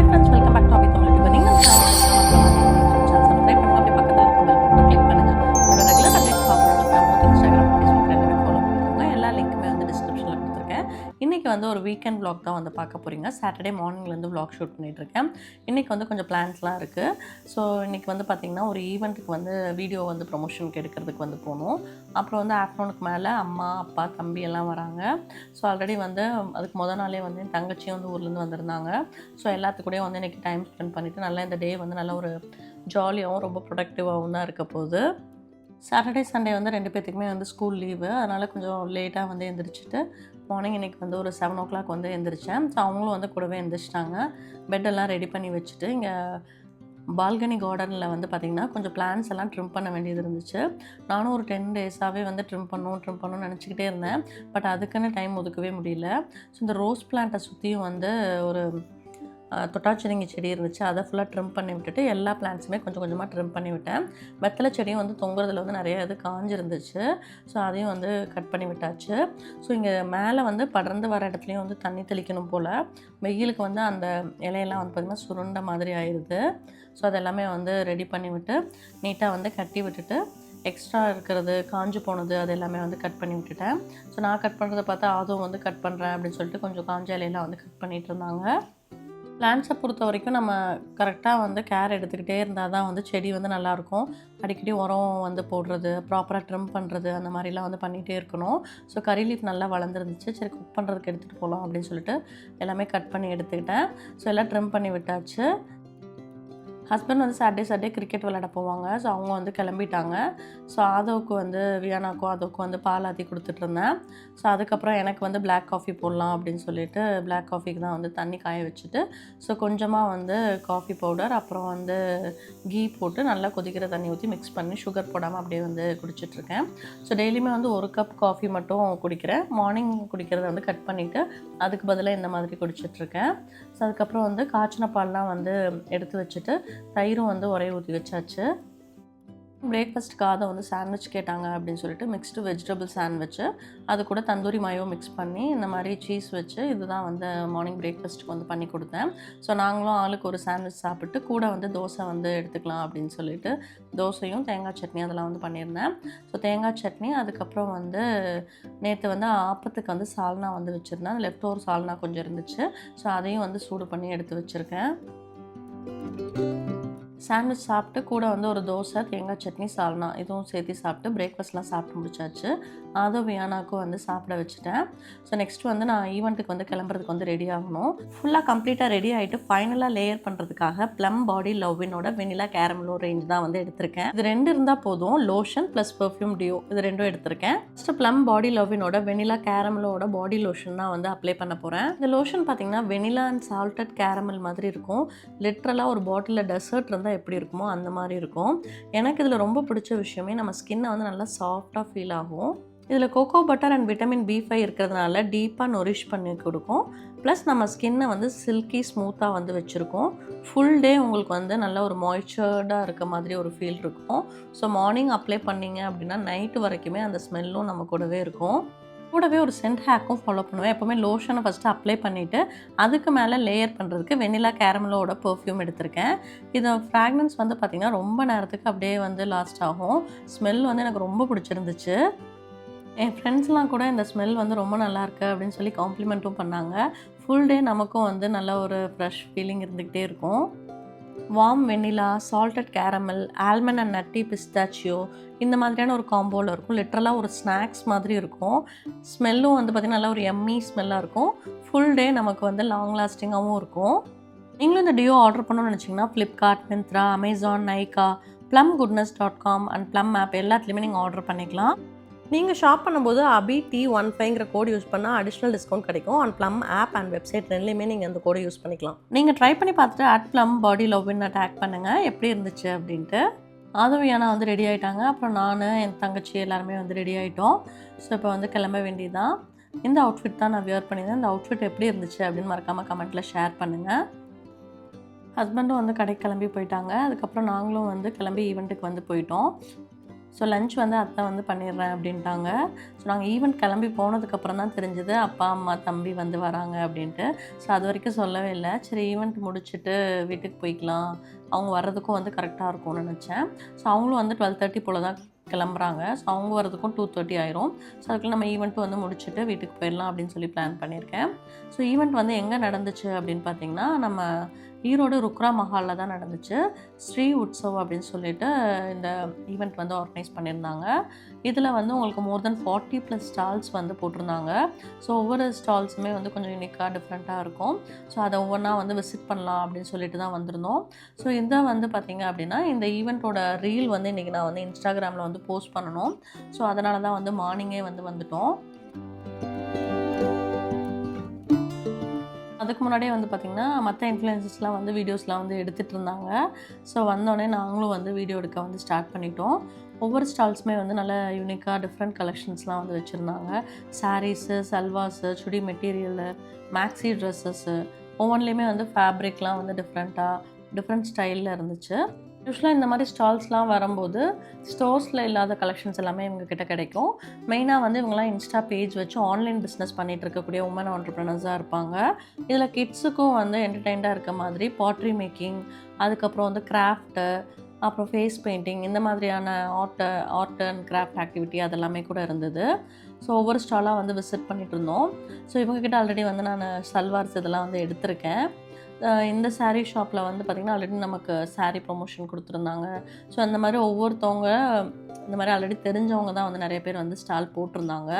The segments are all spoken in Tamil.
Bye friends. வீக்கெண்ட் vlog தான் வந்து பார்க்க போகிறீங்க சாட்டர்டே மார்னிங்லேருந்து vlog ஷூட் பண்ணிகிட்ருக்கேன் இன்றைக்கி வந்து கொஞ்சம் பிளான்ஸ்லாம் இருக்குது ஸோ இன்றைக்கி வந்து பார்த்திங்கன்னா ஒரு ஈவெண்ட்டுக்கு வந்து வீடியோ வந்து ப்ரொமோஷனுக்கு எடுக்கிறதுக்கு வந்து போகணும். அப்புறம் வந்து ஆஃப்டர்நூனுக்கு மேலே அம்மா அப்பா தம்பி எல்லாம் வராங்க. ஸோ ஆல்ரெடி வந்து அதுக்கு மொதல் நாளே வந்து என் தங்கச்சியும் வந்து ஊர்லேருந்து வந்திருந்தாங்க. ஸோ எல்லாத்துக்கூடயும் வந்து இன்றைக்கி டைம் ஸ்பெண்ட் பண்ணிவிட்டு நல்லா இந்த டே வந்து நல்ல ஒரு ஜாலியாகவும் ரொம்ப ப்ரொடக்டிவாகவும் தான் இருக்க போகுது. சாட்டர்டே சண்டே வந்து ரெண்டு பேர்த்துக்குமே வந்து ஸ்கூல் லீவு அதனால் கொஞ்சம் லேட்டாக வந்து எழுந்திரிச்சிட்டு மார்னிங் இன்றைக்கி வந்து ஒரு செவன் ஓ கிளாக் வந்து எந்திரிச்சேன். ஸோ அவங்களும் வந்து கூடவே எழுந்திரிச்சிட்டாங்க பெட்டெல்லாம் ரெடி பண்ணி வச்சுட்டு இங்கே பால்கனி கார்டனில் வந்து பார்த்திங்கன்னா கொஞ்சம் பிளான்ஸ் எல்லாம் ட்ரிம் பண்ண வேண்டியது இருந்துச்சு. நானும் ஒரு டென் டேஸாகவே வந்து ட்ரிம் பண்ணணும் ட்ரிம் பண்ணணும்னு நினச்சிக்கிட்டே இருந்தேன். பட் அதுக்குன்னு டைம் ஒதுக்கவே முடியல. ஸோ இந்த ரோஸ் பிளான்ட்டை சுற்றியும் வந்து ஒரு தொட்டாச்சினிங்கி செடி இருந்துச்சு. அதை ஃபுல்லாக ட்ரிம் பண்ணி விட்டுட்டு எல்லா பிளான்ஸுமே கொஞ்சம் கொஞ்சமாக ட்ரிம் பண்ணி விட்டேன். வெத்தலை செடியும் வந்து தொங்குறதுல வந்து நிறைய இது காஞ்சிருந்துச்சு. ஸோ அதையும் வந்து கட் பண்ணி விட்டாச்சு. ஸோ இங்கே மேலே வந்து படர்ந்து வர இடத்துலையும் வந்து தண்ணி தெளிக்கணும் போல். வெயிலுக்கு வந்து அந்த இலையெல்லாம் வந்து பார்த்திங்கன்னா சுருண்ட மாதிரி ஆயிடுது ஸோ அதெல்லாமே வந்து ரெடி பண்ணி விட்டு நீட்டாக வந்து கட்டி விட்டுட்டு எக்ஸ்ட்ரா இருக்கிறது காஞ்சு போனது அது எல்லாமே வந்து கட் பண்ணி விட்டுட்டேன். ஸோ நான் கட் பண்ணுறதை பார்த்தா அதுவும் வந்து கட் பண்ணுறேன் அப்படின்னு சொல்லிட்டு கொஞ்சம் காஞ்ச இலையெல்லாம் வந்து கட் பண்ணிகிட்டு இருந்தாங்க. பிளான்ஸை பொறுத்த வரைக்கும் நம்ம கரெக்டாக வந்து கேர் எடுத்துக்கிட்டே இருந்தால் தான் வந்து செடி வந்து நல்லாயிருக்கும். அடிக்கடி உரம் வந்து போடுறது ப்ராப்பராக ட்ரிம் பண்ணுறது அந்த மாதிரிலாம் வந்து பண்ணிகிட்டே இருக்கணும். ஸோ கறி லீஃப் நல்லா வளர்ந்துருந்துச்சு. சரி குக் பண்ணுறதுக்கு எடுத்துகிட்டு போகலாம் அப்படின்னு சொல்லிட்டு எல்லாமே கட் பண்ணி எடுத்துக்கிட்டேன். ஸோ எல்லாம் ட்ரிம் பண்ணி விட்டாச்சு. ஹஸ்பண்ட் வந்து சாட்டர்டே சாட்டர்டே கிரிக்கெட் விளையாட போவாங்க. ஸோ அவங்க வந்து கிளம்பிட்டாங்க. ஸோ ஆதோவுக்கு வந்து வியானாக்கும் அதுக்கும் வந்து பால் ஆற்றி கொடுத்துட்டு இருந்தேன். ஸோ அதுக்கப்புறம் எனக்கு வந்து பிளாக் காஃபி போடலாம் அப்படின்னு சொல்லிட்டு பிளாக் காஃபிக்கு தான் வந்து தண்ணி காய வச்சுட்டு ஸோ கொஞ்சமாக வந்து காஃபி பவுடர் அப்புறம் வந்து கீ போட்டு நல்லா கொதிக்கிற தண்ணி ஊற்றி மிக்ஸ் பண்ணி சுகர் போடாமல் அப்படியே வந்து குடிச்சிட்ருக்கேன் ஸோ டெய்லியுமே வந்து ஒரு கப் காஃபி மட்டும் குடிக்கிறேன். மார்னிங் குடிக்கிறத வந்து கட் பண்ணிவிட்டு அதுக்கு பதிலாக இந்த மாதிரி குடிச்சிட்ருக்கேன் ஸோ அதுக்கப்புறம் வந்து காய்ச்சின பால்லாம் வந்து எடுத்து வச்சுட்டு தயிரும் வந்து உரைய ஊற்றி வச்சாச்சு. பிரேக்ஃபாஸ்ட்டுக்காக வந்து சாண்ட்விச் கேட்டாங்க அப்படின்னு சொல்லிட்டு மிக்ஸ்டு வெஜிடபிள் சாண்ட்விச்சு அது கூட தந்தூரி மாயோ மிக்ஸ் பண்ணி இந்த மாதிரி சீஸ் வச்சு இதுதான் வந்து மார்னிங் பிரேக்ஃபாஸ்ட்டுக்கு வந்து பண்ணி கொடுத்தேன். ஸோ நாங்களும் ஆளுக்கு ஒரு சாண்ட்விச் சாப்பிட்டு கூட வந்து தோசை வந்து எடுத்துக்கலாம் அப்படின்னு சொல்லிட்டு தோசையும் தேங்காய் சட்னி அதெல்லாம் வந்து பண்ணியிருந்தேன். ஸோ தேங்காய் சட்னி அதுக்கப்புறம் வந்து நேற்று வந்து ஆப்பத்துக்கு வந்து சால்னா வந்து வச்சுருந்தேன். லெஃப்ட் ஓவர் சால்னா கொஞ்சம் இருந்துச்சு. ஸோ அதையும் வந்து சூடு பண்ணி எடுத்து வச்சுருக்கேன். சாண்ட்விச் சாப்பிட்டு கூட வந்து ஒரு தோசை தேங்காய் சட்னி சால்னா இதுவும் சேர்த்து சாப்பிட்டு பிரேக்ஃபாஸ்ட்லாம் சாப்பிட்டு முடிச்சாச்சு. அதுவும் வியானாக்கும் வந்து சாப்பிட வச்சுட்டேன். ஸோ நெக்ஸ்ட் வந்து நான் ஈவெண்ட்டுக்கு வந்து கிளம்புறதுக்கு வந்து ரெடி ஆகணும். ஃபுல்லாக கம்ப்ளீட்டாக ரெடி ஆகிட்டு ஃபைனலாக லேயர் பண்ணுறதுக்காக ப்ளம் பாடி லவ்வினோட வெனிலா கேரமலோ ரேஞ்ச் தான் வந்து எடுத்திருக்கேன். இது ரெண்டு இருந்தால் போதும். லோஷன் ப்ளஸ் பெர்ஃப்யூம் டியோ இது ரெண்டும் எடுத்திருக்கேன். ஃபஸ்ட்டு ப்ளம் பாடி லவ்வினோட வெனிலா கேரமலோட பாடி லோஷன் தான் வந்து அப்ளை பண்ண போகிறேன் இந்த லோஷன் பார்த்தீங்கன்னா வெனிலா அண்ட் சால்டட் கேரமல் மாதிரி இருக்கும். லிட்ரலாக ஒரு பாட்டிலில் டெசர்ட் இருந்தால் எப்படி இருக்குமோ அந்த மாதிரி இருக்கும். எனக்கு இதில் ரொம்ப பிடிச்ச விஷயமே நம்ம ஸ்கின்னை வந்து நல்லா சாஃப்டாக ஃபீல் ஆகும். இதில் cocoa butter and vitamin B five இருக்கிறதுனால டீப்பாக நொரிஷ் பண்ணி கொடுக்கும். ப்ளஸ் நம்ம ஸ்கின்னை வந்து சில்கி ஸ்மூத்தாக வந்து வச்சுருக்கோம். ஃபுல் டே உங்களுக்கு வந்து நல்ல ஒரு மாய்ச்சர்டாக இருக்க மாதிரி ஒரு ஃபீல் இருக்கும். ஸோ மார்னிங் அப்ளை பண்ணிங்க அப்படின்னா நைட்டு வரைக்குமே அந்த ஸ்மெல்லும் நம்ம கூடவே இருக்கும். கூடவே ஒரு சென்ட் ஹேக்கும் ஃபாலோ பண்ணுவேன். எப்போவுமே லோஷனை ஃபஸ்ட்டு அப்ளை பண்ணிவிட்டு அதுக்கு மேலே லேயர் பண்ணுறதுக்கு வெனிலா கேரமலோட பர்ஃப்யூம் எடுத்திருக்கேன். இது ஃப்ராக்ரன்ஸ் வந்து பார்த்திங்கன்னா ரொம்ப நேரத்துக்கு அப்படியே வந்து லாஸ்ட் ஆகும். ஸ்மெல் வந்து எனக்கு ரொம்ப பிடிச்சிருந்துச்சு. என் ஃப்ரெண்ட்ஸ்லாம் கூட இந்த ஸ்மெல் வந்து ரொம்ப நல்லாயிருக்கு அப்படின்னு சொல்லி காம்ப்ளிமெண்ட்டும் பண்ணாங்க. ஃபுல் டே நமக்கும் வந்து நல்ல ஒரு ஃப்ரெஷ் ஃபீலிங் இருந்துக்கிட்டே இருக்கும். Warm vanilla salted caramel almond and nutty pistachio இந்த மாதிரியான ஒரு காம்போவில் இருக்கும். லிட்ரலாக ஒரு ஸ்நாக்ஸ் மாதிரி இருக்கும். ஸ்மெல்லும் வந்து பார்த்திங்கன்னா நல்லா ஒரு எம்மி ஸ்மெல்லாக இருக்கும். ஃபுல் டே நமக்கு வந்து லாங் லாஸ்டிங்காகவும் இருக்கும். நீங்களும் இந்த டியோ ஆர்டர் பண்ணணும்னு நினச்சிங்கன்னா Flipkart Myntra Amazon Nykaa Plum goodness dot com and Plum app எல்லாத்துலேயுமே நீங்கள் ஆர்டர் பண்ணிக்கலாம். நீங்கள் ஷாப் பண்ணும்போது அபி டி ஒன் ஃபைவ்ங்கிற கோடு யூஸ் பண்ணால் அடிஷ்னல் டிஸ்கவுண்ட் கிடைக்கும். And Plum app and website ரெண்டுலேயுமே நீங்கள் அந்த கோடை யூஸ் பண்ணிக்கலாம். நீங்கள் ட்ரை பண்ணி பார்த்துட்டு at Plum body lovin tag பண்ணுங்கள் எப்படி இருந்துச்சு அப்படின்ட்டு. ஆதவியானா வந்து ரெடி ஆகிட்டாங்க அப்புறம் நான் என் தங்கச்சி எல்லாருமே வந்து ரெடி ஆகிட்டோம் ஸோ இப்போ வந்து கிளம்ப வேண்டியதான் இந்த அவுட்ஃபிட் தான் நான் வியர் பண்ணியிருந்தேன். இந்த அவுட்ஃபிட் எப்படி இருந்துச்சு அப்படின்னு மறக்காமல் கமெண்ட்டில் ஷேர் பண்ணுங்கள் ஹஸ்பண்டும் வந்து கடைக்கு கிளம்பி போயிட்டாங்க. அதுக்கப்புறம் நாங்களும் வந்து கிளம்பி ஈவெண்ட்டுக்கு வந்து போயிட்டோம். ஸோ லஞ்ச் வந்து அத்தை வந்து பண்ணிடுறேன் அப்படின்ட்டாங்க. ஸோ நாங்கள் ஈவெண்ட் கிளம்பி போனதுக்கப்புறம் தான் தெரிஞ்சது அப்பா அம்மா தம்பி வந்து வராங்க அப்படின்ட்டு. ஸோ அது வரைக்கும் சொல்லவே இல்லை. சரி ஈவெண்ட் முடிச்சுட்டு வீட்டுக்கு போய்க்கலாம். அவங்க வர்றதுக்கும் வந்து கரெக்டாக இருக்கும்னு நினச்சேன். ஸோ அவங்களும் வந்து டுவெல் தேர்ட்டி போல் தான் கிளம்புறாங்க. ஸோ அவங்க வரதுக்கும் டூ தேர்ட்டி ஆயிரும். ஸோ அதுக்குள்ள நம்ம ஈவெண்ட்டு வந்து முடிச்சுட்டு வீட்டுக்கு போயிடலாம் அப்படின்னு சொல்லி பிளான் பண்ணியிருக்கேன். ஸோ ஈவெண்ட் வந்து எங்கே நடந்துச்சு அப்படின்னு பார்த்தீங்கன்னா நம்ம ஈரோடு ருக்ரா மஹாலில் தான் நடந்துச்சு. ஸ்ரீ உற்சவ் அப்படின்னு சொல்லிட்டு இந்த ஈவெண்ட் வந்து ஆர்கனைஸ் பண்ணியிருந்தாங்க. இதில் வந்து உங்களுக்கு more than forty plus stalls வந்து போட்டிருந்தாங்க. ஸோ ஒவ்வொரு ஸ்டால்ஸுமே வந்து கொஞ்சம் யூனிக்காக டிஃப்ரெண்ட்டாக இருக்கும். ஸோ அதை ஒவ்வொன்றா வந்து விசிட் பண்ணலாம் அப்படின்னு சொல்லிட்டு தான் வந்திருந்தோம். ஸோ இதை வந்து பார்த்திங்க அப்படின்னா இந்த ஈவெண்ட்டோட ரீல் வந்து இன்றைக்கி நான் வந்து இன்ஸ்டாகிராமில் வந்து போஸ்ட் பண்ணணும். ஸோ அதனால தான் வந்து மார்னிங்கே வந்து வந்துட்டோம். அதுக்கு முன்னாடியே வந்து பார்த்திங்கன்னா மற்ற இன்ஃப்ளூயன்சஸ்லாம் வந்து வீடியோஸ்லாம் வந்து எடுத்துகிட்டு இருந்தாங்க. ஸோ வந்தோடனே நாங்களும் வந்து வீடியோ எடுக்க வந்து ஸ்டார்ட் பண்ணிட்டோம். ஒவ்வொரு ஸ்டால்ஸுமே வந்து நல்ல யூனிக்காக டிஃப்ரெண்ட் கலெக்ஷன்ஸ்லாம் வந்து வச்சுருந்தாங்க. Saris salwars chudi material maxi dresses ஒவ்வொன்றுலேயுமே வந்து ஃபேப்ரிக்லாம் வந்து டிஃப்ரெண்ட்டாக டிஃப்ரெண்ட் ஸ்டைலில் இருந்துச்சு. யூஸ்வலாக இந்த மாதிரி ஸ்டால்ஸ்லாம் வரும்போது ஸ்டோர்ஸில் இல்லாத கலெக்ஷன்ஸ் எல்லாமே இவங்கக்கிட்ட கிடைக்கும். மெயினாக வந்து இவங்கலாம் இன்ஸ்டா பேஜ் வச்சு ஆன்லைன் பிஸ்னஸ் பண்ணிகிட்டு இருக்கக்கூடிய உமன் ஆண்டர்பிரினர்ஸாக இருப்பாங்க. இதில் கிட்ஸுக்கும் வந்து என்டர்டெயின்டாக இருக்க மாதிரி பாட்ரி மேக்கிங் அதுக்கப்புறம் வந்து கிராஃப்ட்டு அப்புறம் ஃபேஸ் பெயிண்டிங் இந்த மாதிரியான art art and craft activity அதெல்லாமே கூட இருந்தது. ஸோ ஒவ்வொரு ஸ்டாலாக வந்து விசிட் பண்ணிகிட்டு இருந்தோம். ஸோ இவங்கக்கிட்ட ஆல்ரெடி வந்து நான் சல்வார்ஸ் இதெல்லாம் வந்து எடுத்திருக்கேன். இந்த சாரீ ஷாப்பில் வந்து பார்த்திங்கன்னா ஆல்ரெடி நமக்கு சாரீ ப்ரொமோஷன் கொடுத்துருந்தாங்க. ஸோ அந்த மாதிரி ஒவ்வொருத்தவங்க இந்த மாதிரி ஆல்ரெடி தெரிஞ்சவங்க தான் வந்து நிறைய பேர் வந்து ஸ்டால் போட்டிருந்தாங்க.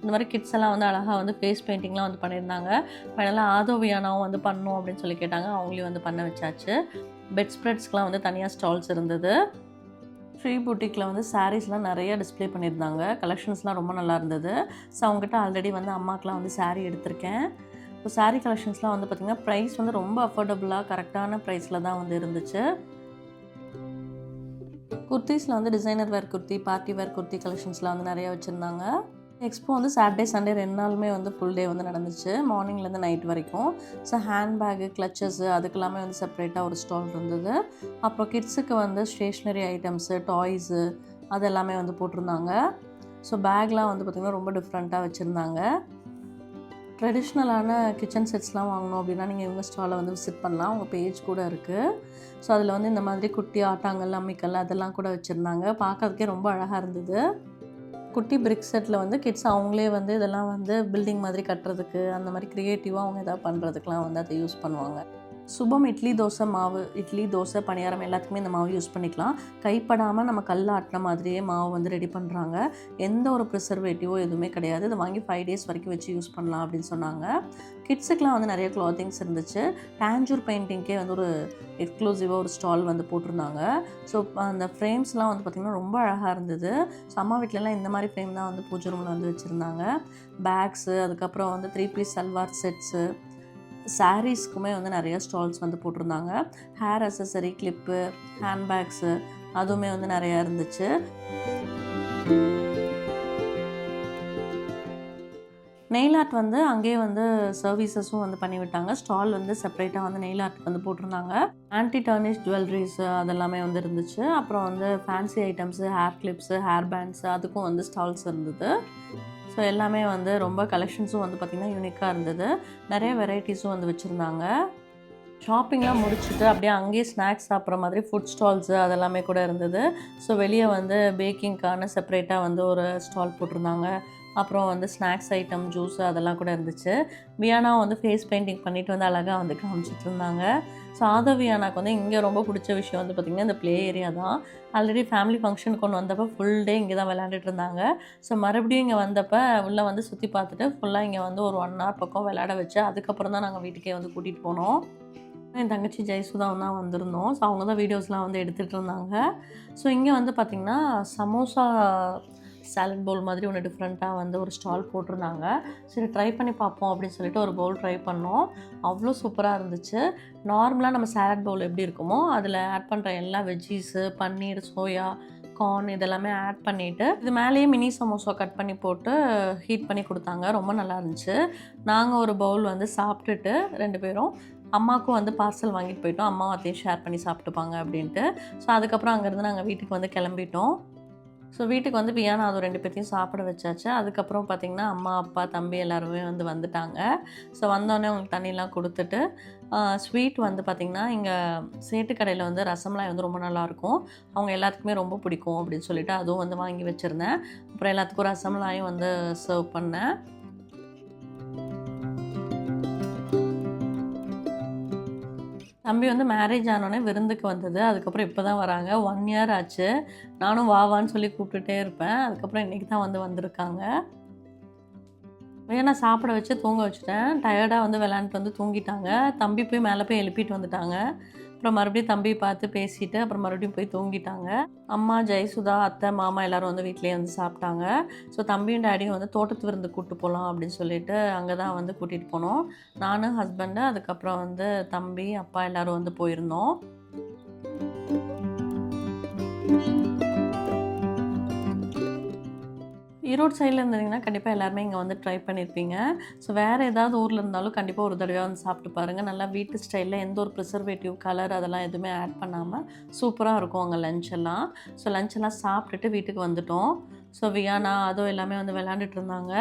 இந்த மாதிரி கிட்ஸ் எல்லாம் வந்து அழகாக வந்து ஃபேஸ் பெயிண்டிங்லாம் வந்து பண்ணியிருந்தாங்க. ஃபைனலாக ஆதோவியானாவும் வந்து பண்ணும் அப்படின்னு சொல்லி கேட்டாங்க. அவங்களையும் வந்து பண்ண வச்சாச்சு. பெட் ஸ்ப்ரெட்ஸ்க்கெலாம் வந்து தனியாக ஸ்டால்ஸ் இருந்தது. ஃப்ரீ பூட்டிக்கில் வந்து சாரீஸ்லாம் நிறைய டிஸ்ப்ளே பண்ணியிருந்தாங்க. கலெக்ஷன்ஸ்லாம் ரொம்ப நல்லா இருந்தது. ஸோ அவங்ககிட்ட ஆல்ரெடி வந்து அம்மாக்கெலாம் வந்து சாரீ எடுத்திருக்கேன். இப்போ சாரீ கலெக்ஷன்ஸ்லாம் வந்து பார்த்திங்கன்னா ப்ரைஸ் வந்து ரொம்ப அஃபோர்டபுளாக கரெக்டான ப்ரைஸில் தான் வந்து இருந்துச்சு. குர்த்திஸில் வந்து designer wear kurti party wear kurti கலெக்ஷன்ஸ்லாம் வந்து நிறைய வச்சுருந்தாங்க. எக்ஸ்போ வந்து சாட்டர்டே சண்டே ரெண்டு நாளுமே வந்து ஃபுல் டே வந்து நடந்துச்சு. மார்னிங்லேருந்து நைட் வரைக்கும். ஸோ ஹேண்ட்பேக்கு கிளச்சஸ்ஸு அதுக்கெல்லாமே வந்து செப்பரேட்டாக ஒரு ஸ்டால் இருந்தது. அப்புறம் கிட்ஸுக்கு வந்து ஸ்டேஷ்னரி ஐட்டம்ஸு டாய்ஸு அது எல்லாமே வந்து போட்டிருந்தாங்க. ஸோ பேக்லாம் வந்து பார்த்திங்கன்னா ரொம்ப டிஃப்ரெண்ட்டாக வச்சுருந்தாங்க. ட்ரெடிஷ்னலான கிச்சன் செட்ஸ்லாம் வாங்கணும் அப்படின்னா நீங்கள் இவங்க ஸ்டாலை வந்து விசிட் பண்ணலாம். உங்கள் பேஜ் கூட இருக்குது ஸோ அதில் வந்து இந்த மாதிரி குட்டி ஆட்டாங்கல் அம்மிக்கல் அதெல்லாம் கூட வச்சுருந்தாங்க. பார்க்கறதுக்கே ரொம்ப அழகாக இருந்தது. குட்டி பிரிக் செட்டில் வந்து கிட்ஸ் அவங்களே வந்து இதெல்லாம் வந்து பில்டிங் மாதிரி கட்டுறதுக்கு அந்த மாதிரி க்ரியேட்டிவாக அவங்க எதாவது பண்ணுறதுக்குலாம் வந்து அதை யூஸ் பண்ணுவாங்க. சுபம் இட்லி தோசை மாவு இட்லி தோசை பணியாரம் எல்லாத்துக்குமே இந்த மாவு யூஸ் பண்ணிக்கலாம். கைப்படாமல் நம்ம கல் ஆட்டின மாதிரியே மாவு வந்து ரெடி பண்ணுறாங்க எந்த ஒரு ப்ரிசர்வேட்டிவோ எதுவுமே கிடையாது. இதை வாங்கி ஃபைவ் டேஸ் வரைக்கும் வச்சு யூஸ் பண்ணலாம் அப்படின்னு சொன்னாங்க. கிட்ஸுக்கெலாம் வந்து நிறைய க்ளாத்திங்ஸ் இருந்துச்சு. டேஞ்சூர் பெயிண்டிங்க்கே வந்து ஒரு எக்ஸ்க்ளூசிவாக ஒரு ஸ்டால் வந்து போட்டிருந்தாங்க. ஸோ அந்த ஃப்ரேம்ஸ்லாம் வந்து பார்த்திங்கன்னா ரொம்ப அழகாக இருந்தது. ஸோ அம்மா வீட்டிலலாம் இந்த மாதிரி ஃப்ரேம் தான் வந்து பூஜை ரூமில் வந்து வச்சுருந்தாங்க. பேக்ஸு அதுக்கப்புறம் வந்து த்ரீ பீஸ் சல்வார் செட்ஸு சாரீஸ்க்குமே வந்து நிறைய ஸ்டால்ஸ் வந்து போட்டிருந்தாங்க. ஹேர் அசசரி கிளிப்பு ஹேண்ட்பேக்ஸு அதுவுமே வந்து நிறையா இருந்துச்சு. நெயில் ஆர்ட் வந்து அங்கேயே வந்து சர்வீசஸும் வந்து பண்ணிவிட்டாங்க. ஸ்டால் வந்து செப்பரேட்டாக வந்து நெயில் ஆர்ட் வந்து போட்டிருந்தாங்க. ஆன்டி டர்னிஷ் ஜுவல்லரிஸு அதெல்லாமே வந்து இருந்துச்சு. அப்புறம் வந்து fancy items hair clips hair bands அதுக்கும் வந்து ஸ்டால்ஸ் இருந்தது. ஸோ எல்லாமே வந்து ரொம்ப கலெக்ஷன்ஸும் வந்து பார்த்திங்கன்னா யூனிக்காக இருந்தது. நிறைய வெரைட்டிஸும் வந்து வச்சுருந்தாங்க. ஷாப்பிங்லாம் முடிச்சுட்டு அப்படியே அங்கேயே ஸ்நாக்ஸ் சாப்பிட்ற மாதிரி ஃபுட் ஸ்டால்ஸு அதெல்லாமே கூட இருந்தது. ஸோ வெளியே வந்து பேக்கிங்க்கான செப்பரேட்டாக வந்து ஒரு ஸ்டால் போட்டிருந்தாங்க. அப்புறம் வந்து ஸ்நாக்ஸ் ஐட்டம் ஜூஸ் அதெல்லாம் கூட இருந்துச்சு. வியானா வந்து ஃபேஸ் பெயிண்டிங் பண்ணிட்டு வந்து அழகாக வந்து காமிச்சிட்டு இருந்தாங்க. ஸோ ஆதவ் வியானாக்கு வந்து இங்கே ரொம்ப பிடிச்ச விஷயம் வந்து பார்த்திங்கன்னா இந்த ப்ளே ஏரியா தான். ஆல்ரெடி ஃபேமிலி ஃபங்க்ஷனுக்கு ஒன்று வந்தப்போ ஃபுல் டே இங்கே தான் விளையாண்டுட்டு இருந்தாங்க. ஸோ மறுபடியும் இங்கே வந்தப்போ உள்ளே வந்து சுற்றி பார்த்துட்டு ஃபுல்லாக இங்கே வந்து ஒரு ஒன் ஹவர் பக்கம் விளையாட வச்சு அதுக்கப்புறம் தான் நாங்கள் வீட்டுக்கே வந்து கூட்டிகிட்டு போனோம். என் தங்கச்சி ஜெயசுதாவும் தான் வந்திருந்தோம். ஸோ அவங்க தான் வீடியோஸ்லாம் வந்து எடுத்துகிட்டு இருந்தாங்க. ஸோ இங்கே வந்து பார்த்திங்கன்னா சமோசா சாலட் பவுல் மாதிரி ஒன்று டிஃப்ரெண்ட்டாக வந்து ஒரு ஸ்டால் போட்டிருந்தாங்க. சரி ட்ரை பண்ணி பார்ப்போம் அப்படின்னு சொல்லிட்டு ஒரு பவுல் ட்ரை பண்ணோம். அவ்வளோ சூப்பராக இருந்துச்சு. நார்மலாக நம்ம சாலட் பவுல் எப்படி இருக்குமோ அதில் ஆட் பண்ணுற எல்லா வெஜ்ஜீஸு பன்னீர் சோயா கார்ன் இதெல்லாமே ஆட் பண்ணிவிட்டு இது மேலேயே மினி சமோசா கட் பண்ணி போட்டு ஹீட் பண்ணி கொடுத்தாங்க. ரொம்ப நல்லா இருந்துச்சு. நாங்கள் ஒரு பவுல் வந்து சாப்பிட்டுட்டு ரெண்டு பேரும் அம்மாவுக்கும் வந்து பார்சல் வாங்கிட்டு போயிட்டோம். அம்மா அதையும் ஷேர் பண்ணி சாப்பிட்டுப்பாங்க அப்படின்ட்டு. ஸோ அதுக்கப்புறம் அங்கேருந்து நாங்கள் வீட்டுக்கு வந்து கிளம்பிட்டோம். ஸோ வீட்டுக்கு வந்து வியானா அது ரெண்டு பேர்த்தையும் சாப்பிட வச்சாச்சு. அதுக்கப்புறம் பார்த்திங்கன்னா அம்மா அப்பா தம்பி எல்லாருமே வந்து வந்துட்டாங்க. ஸோ வந்தோடனே அவங்களுக்கு தண்ணிலாம் கொடுத்துட்டு ஸ்வீட் வந்து பார்த்திங்கன்னா இங்கே சேட்டுக்கடையில் வந்து ரசமலாய் வந்து ரொம்ப நல்லாயிருக்கும் அவங்க எல்லாத்துக்குமே ரொம்ப பிடிக்கும் அப்படின்னு சொல்லிட்டு அதுவும் வந்து வாங்கி வச்சுருந்தேன். அப்புறம் எல்லாத்துக்கும் ரசமலாயும் வந்து சர்வ் பண்ணேன். தம்பி வந்து மேரேஜ் ஆனோடனே விருந்துக்கு வந்தது. அதுக்கப்புறம் இப்போ தான் வராங்க. ஒன் இயர் ஆச்சு. நானும் வா வான்னு சொல்லி கூப்பிட்டுட்டே இருப்பேன். அதுக்கப்புறம் இன்றைக்கி தான் வந்து வந்திருக்காங்க. ஏன்னா சாப்பிட வச்சு தூங்க வச்சுட்டேன். டயர்டாக வந்து விளாண்டுட்டு வந்து தூங்கிட்டாங்க. தம்பி போய் மேலே போய் எழுப்பிட்டு வந்துட்டாங்க. அப்புறம் மறுபடியும் தம்பி பார்த்து பேசிட்டு அப்புறம் மறுபடியும் போய் தூங்கிட்டாங்க. அம்மா ஜெயசுதா அத்தை மாமா எல்லோரும் வந்து வீட்லேயே வந்து சாப்பிட்டாங்க. ஸோ தம்பியும் டேடியும் வந்து தோட்டத்து விருந்து கூப்பிட்டு போகலாம் அப்படின்னு சொல்லிட்டு அங்கே தான் வந்து கூட்டிகிட்டு போனோம். நானும் ஹஸ்பண்டு அதுக்கப்புறம் வந்து தம்பி அப்பா எல்லோரும் வந்து போயிருந்தோம். ஈரோடு சைடில் இருந்தீங்கன்னா கண்டிப்பாக எல்லாருமே இங்கே வந்து ட்ரை பண்ணியிருப்பீங்க ஸோ வேறு ஏதாவது ஊரில் இருந்தாலும் கண்டிப்பாக ஒரு தடவை வந்து சாப்பிட்டு பாருங்கள் நல்லா வீட்டு ஸ்டைலில் எந்த ஒரு ப்ரிசர்வேட்டிவ் கலர் அதெல்லாம் எதுவுமே ஆட் பண்ணாமல் சூப்பராக இருக்கும் அங்கே லஞ்ச் எல்லாம். ஸோ லஞ்ச் எல்லாம் சாப்பிட்டுட்டு வீட்டுக்கு வந்துட்டோம். ஸோ வியானா அதுவும் எல்லாமே வந்து விளாண்டுட்டு இருந்தாங்க.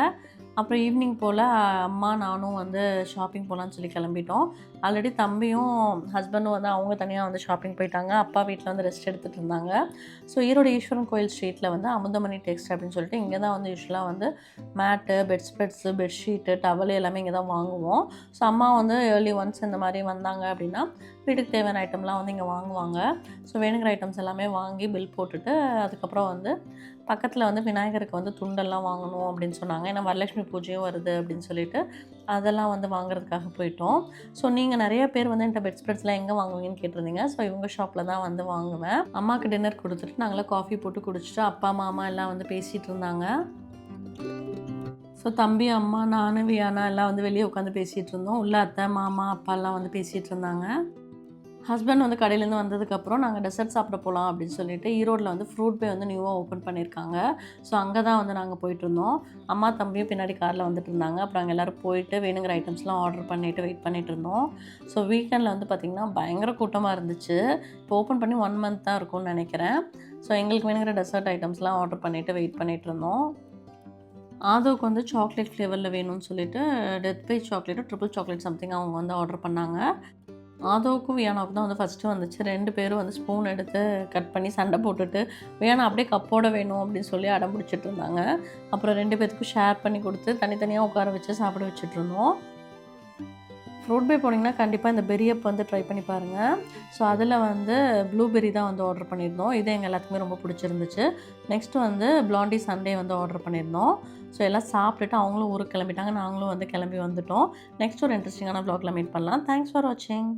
அப்புறம் ஈவினிங் போல் அம்மா நானும் வந்து ஷாப்பிங் போகலான்னு சொல்லி கிளம்பிட்டோம். ஆல்ரெடி தம்பியும் ஹஸ்பண்டும் வந்து அவங்க தனியாக வந்து ஷாப்பிங் போயிட்டாங்க. அப்பா வீட்டில் வந்து ரெஸ்ட் எடுத்துகிட்டு இருந்தாங்க. ஸோ ஈரோடு ஈஸ்வரன் கோயில் ஸ்ட்ரீட்டில் வந்து அமுதமணி டெக்ஸ்ட் அப்படின்னு சொல்லிட்டு இங்கே தான் வந்து யூஸ்வலாக வந்து mat bedspreads bedsheet towel எல்லாமே இங்கே தான் வாங்குவோம். ஸோ அம்மா வந்து ஏர்லி ஒன்ஸ் இந்த மாதிரி வந்தாங்க அப்படின்னா வீட்டுக்கு தேவையான ஐட்டம்லாம் வந்து இங்கே வாங்குவாங்க. ஸோ வேணுங்கிற ஐட்டம்ஸ் எல்லாமே வாங்கி பில் போட்டுட்டு அதுக்கப்புறம் வந்து பக்கத்தில் வந்து விநாயகருக்கு வந்து துண்டெல்லாம் வாங்கணும் அப்படின்னு சொன்னாங்க. ஏன்னா வரலட்சுமி பூஜையும் வருது அப்படின்னு சொல்லிட்டு அதெல்லாம் வந்து வாங்குறதுக்காக போயிட்டோம். ஸோ நீங்கள் நிறைய பேர் வந்து என்கிட்ட பெட் ஸ்ப்ரெட்ஸ்லாம் எங்கே வாங்குவீங்கன்னு கேட்டிருந்தீங்க. ஸோ இவங்க ஷாப்பில் தான் வந்து வாங்குவேன். அம்மாவுக்கு டின்னர் கொடுத்துட்டு நாங்களாம் காஃபி போட்டு குடிச்சிட்டு அப்பா மாமா எல்லாம் வந்து பேசிகிட்டு இருந்தாங்க. ஸோ தம்பி அம்மா நானும் வியானா எல்லாம் வந்து வெளியே உட்காந்து பேசிகிட்டு இருந்தோம். உள்ள அத்தை மாமா அப்பாலாம் வந்து பேசிகிட்டு இருந்தாங்க. ஹஸ்பண்ட் வந்து கடையிலேருந்து வந்ததுக்கப்புறம் நாங்கள் டெசர்ட் சாப்பிட போகலாம் அப்படின்னு சொல்லிட்டு ஈரோட்டில் வந்து ஃப்ரூட் பே வந்து நியூவாக ஓப்பன் பண்ணியிருக்காங்க. ஸோ அங்கே தான் வந்து நாங்கள் போயிட்டு இருந்தோம். அம்மா தம்பியும் பின்னாடி காரில் வந்துட்டு இருந்தாங்க. அப்புறம் அங்கே எல்லோரும் போயிட்டு வேணுங்கிற ஐட்டம்ஸ்லாம் ஆர்டர் பண்ணிவிட்டு வெயிட் பண்ணிட்டு இருந்தோம். ஸோ வீக்கெண்டில் வந்து பார்த்திங்கன்னா பயங்கர கூட்டமாக இருந்துச்சு. இப்போ ஓப்பன் பண்ணி ஒன் மந்த் தான் இருக்கும்னு நினைக்கிறேன். ஸோ எங்களுக்கு வேணுங்கிற டெசர்ட் ஐட்டம்ஸ்லாம் ஆர்டர் பண்ணிவிட்டு வெயிட் பண்ணிகிட்டு இருந்தோம். ஆதோவுக்கு வந்து சாக்லேட் ஃப்ளேவரில் வேணும்னு சொல்லிட்டு death by chocolate triple chocolate something அவங்க வந்து ஆர்டர் பண்ணாங்க. ஆதோவுக்கும் வியானாவுக்கும் தான் வந்து ஃபஸ்ட்டு வந்துச்சு. ரெண்டு பேரும் வந்து ஸ்பூன் எடுத்து கட் பண்ணி சண்டை போட்டுட்டு வியானா அப்படியே கப்போட வேணும் அப்படின்னு சொல்லி அடம் பிடிச்சிட்டு இருந்தாங்க. அப்புறம் ரெண்டு பேத்துக்கும் ஷேர் பண்ணி கொடுத்து தனித்தனியாக உட்கார வச்சு சாப்பிட வச்சுட்டு இருந்தோம். ஃப்ரூட் பே போனீங்கன்னா கண்டிப்பாக இந்த பெரியப் வந்து ட்ரை பண்ணி பாருங்கள் ஸோ அதில் வந்து ப்ளூபெரி தான் வந்து ஆர்டர் பண்ணியிருந்தோம். இது எங்கள் எல்லாத்துக்குமே ரொம்ப பிடிச்சிருந்துச்சு. நெக்ஸ்ட்டு வந்து பிளாண்டி சண்டே வந்து ஆர்டர் பண்ணியிருந்தோம். ஸோ எல்லாம் சாப்பிட்டுட்டு அவங்களும் ஊருக்கு கிளம்பிட்டாங்க. நாங்களும் வந்து கிளம்பி வந்துட்டோம். நெக்ஸ்ட் ஒரு இன்ட்ரெஸ்டிங்கான ப்ளாகில் மீட் பண்ணலாம். தேங்க்ஸ் ஃபார் வாட்சிங்